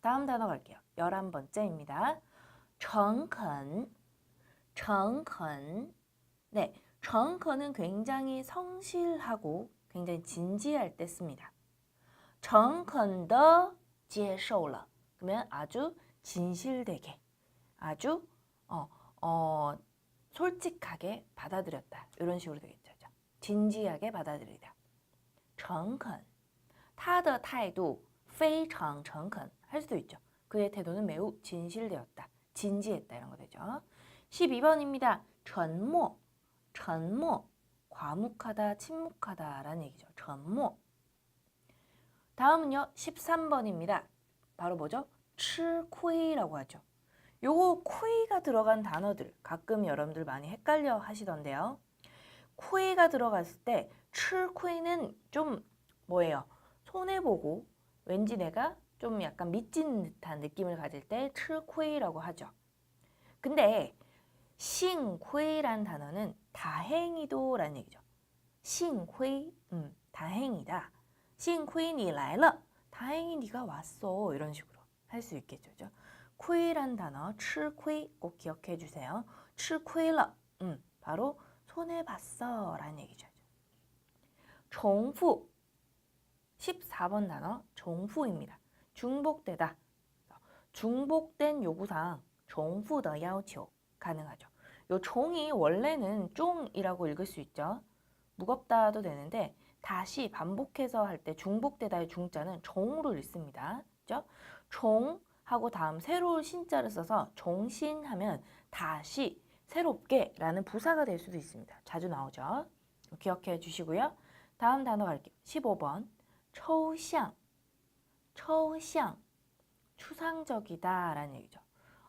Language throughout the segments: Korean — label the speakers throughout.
Speaker 1: 다음 단어 갈게요. 열한 번째입니다. 정근, 정근. 네, 정근은 굉장히 성실하고 굉장히 진지할 때 씁니다. 诚恳的接受了. 그러면 아주 진실되게, 아주 어, 어, 솔직하게 받아들였다. 이런 식으로 되겠죠. 그죠? 진지하게 받아들이다. 诚恳.他的态度非常诚恳. 할 수도 있죠. 그의 태도는 매우 진실되었다. 진지했다 이런 거 되죠. 12번입니다. 전모, 전모, 과묵하다, 침묵하다 라는 얘기죠. 전모. 다음은요. 13번입니다. 바로 뭐죠? 칠코이라고 하죠. 요거 코이가 들어간 단어들 가끔 여러분들 많이 헷갈려 하시던데요. 코이가 들어갔을 때 칠코이는 좀 뭐예요? 손해보고 왠지 내가 좀 약간 미친 듯한 느낌을 가질 때 츠쿠이라고 하죠. 근데 싱쿠이라는 단어는 다행이도라는 얘기죠. 싱쿠이, 음, 다행이다. 싱쿠이 니来了. 다행히 네가 왔어. 이런 식으로 할 수 있겠죠. 그죠? 쿠이란 단어 츠쿠이 꼭 기억해 주세요. 츠쿠이러. 음, 바로 손해 봤어라는 얘기죠. 정부 14번 단어 정부입니다. 중복되다. 중복된 요구사항, 종부의 야오치오 가능하죠. 요 종이 원래는 쫑이라고 읽을 수 있죠. 무겁다도 되는데 다시 반복해서 할 때 중복되다의 중자는 종으로 읽습니다. 그죠? 종하고 다음 새로운 신자를 써서 종신하면 다시 새롭게 라는 부사가 될 수도 있습니다. 자주 나오죠. 기억해 주시고요. 다음 단어 갈게요. 15번. 초향 抽象 추상적이다 라는 얘기죠.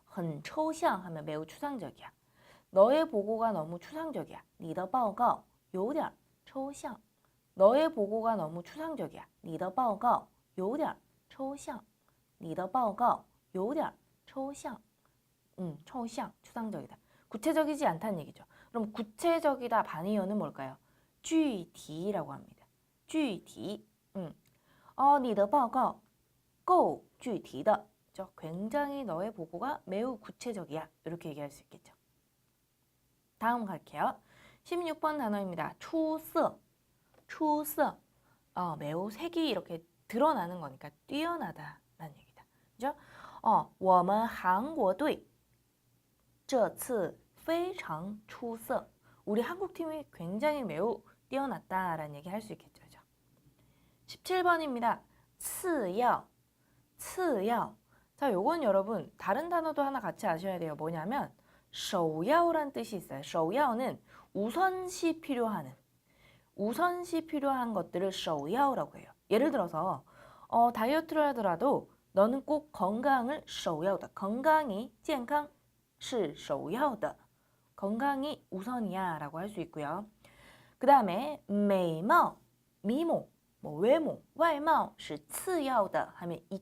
Speaker 1: 很抽象 하면 매우 추상적이야. 너의 보고가 너무 추상적이야. 你的报告有点抽象. 너의 보고가 너무 추상적이야. 你的报告有点抽象.你的报告有点抽象. 음, 抽象, 추상적이다. 구체적이지 않다는 얘기죠. 그럼 구체적이다 반의어는 뭘까요? 具体라고 합니다. 具体. 음. 어, 你的报告 够具体的. 죠. 굉장히 너의 보고가 매우 구체적이야. 이렇게 얘기할 수 있겠죠. 다음 갈게요. 16번 단어입니다. 出色. 出色. 어, 매우 색이 이렇게 드러나는 거니까 뛰어나다라는 얘기다. 그죠? 어, 我们韩国队这次非常出色. 우리 한국 팀이 굉장히 매우 뛰어났다라는 얘기 할 수 있겠죠. 그죠? 17번입니다. 次要. 次要. 자, 요건 여러분 다른 단어도 하나 같이 아셔야 돼요. 뭐냐면 首要란 뜻이 있어요. 首要는 우선시 필요하는 우선시 필요한 것들을 首要라고 해요. 예를 들어서 어, 다이어트를 하더라도 너는 꼭 건강을 首要的 건강이 健康是首要的 건강이 우선이야 라고 할 수 있고요. 그 다음에 美貌 미모 뭐 외모 外貌是次要的 하면 이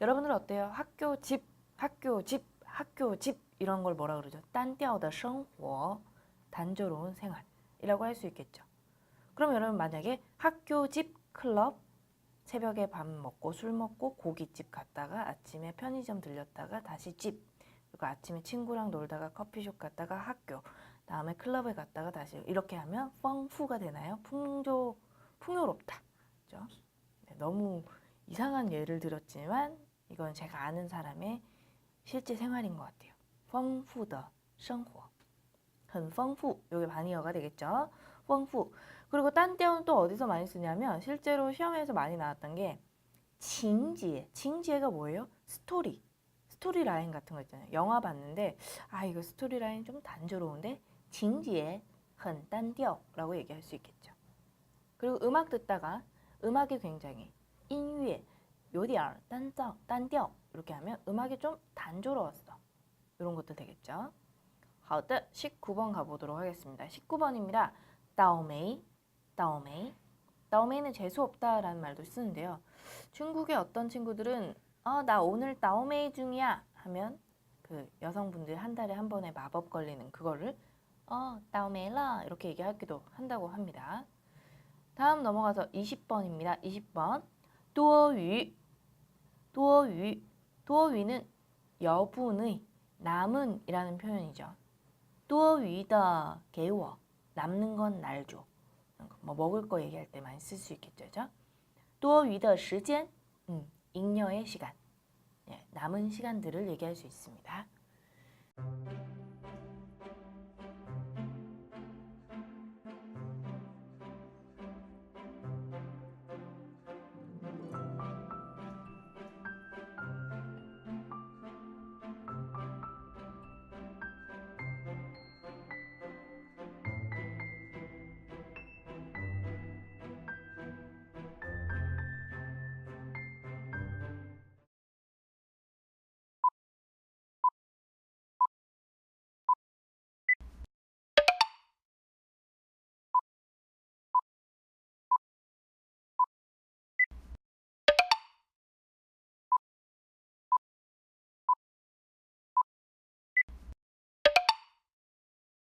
Speaker 1: 여러분들 어때요? 학교 집 학교 집 학교 집 이런 걸 뭐라 그러죠? 딴띠어더 생활 단조로운 생활이라고 할 수 있겠죠. 그럼 여러분 만약에 학교 집 클럽 새벽에 밥 먹고 술 먹고 고깃집 갔다가 아침에 편의점 들렸다가 다시 집 그리고 아침에 친구랑 놀다가 커피숍 갔다가 학교 다음에 클럽에 갔다가 다시 이렇게 하면 펑푸가 되나요? 풍조 풍요롭다. 그렇죠? 네, 너무 이상한 예를 들었지만 이건 제가 아는 사람의 실제 생활인 것 같아요. 丰富的生活.很丰富. 이게 반의어가 되겠죠. 丰富. 그리고 딴 떼어는 또 어디서 많이 쓰냐면 실제로 시험에서 많이 나왔던 게 징지에. 징지에가 뭐예요? 스토리. 스토리 라인 같은 거 있잖아요. 영화 봤는데 아 이거 스토리 라인 좀 단조로운데 징지에 很单调 라고 얘기할 수 있겠죠. 그리고 음악 듣다가 음악이 굉장히 音乐 有点单调单调 이렇게 하면 음악이 좀 단조로웠어. 이런 것도 되겠죠. 好的, 19번 가보도록 하겠습니다. 19번입니다. 다오메이, 다오메이. 다오메이는 재수 없다라는 말도 쓰는데요. 중국의 어떤 친구들은 어, 나 오늘 다오메이 중이야 하면 그 여성분들 한 달에 한 번에 마법 걸리는 그거를 어, 다오메이라 이렇게 얘기하기도 한다고 합니다. 다음 넘어가서 20번입니다. 20번. 도어위, 도어위는 여분의 남은이라는 표현이죠. 도어위다 개워 남는 건 날 줘. 뭐 먹을 거 얘기할 때 많이 쓸 수 있겠죠. 그죠? 도어위더 음, 잉여의 시간. 예, 남은 시간들을 얘기할 수 있습니다.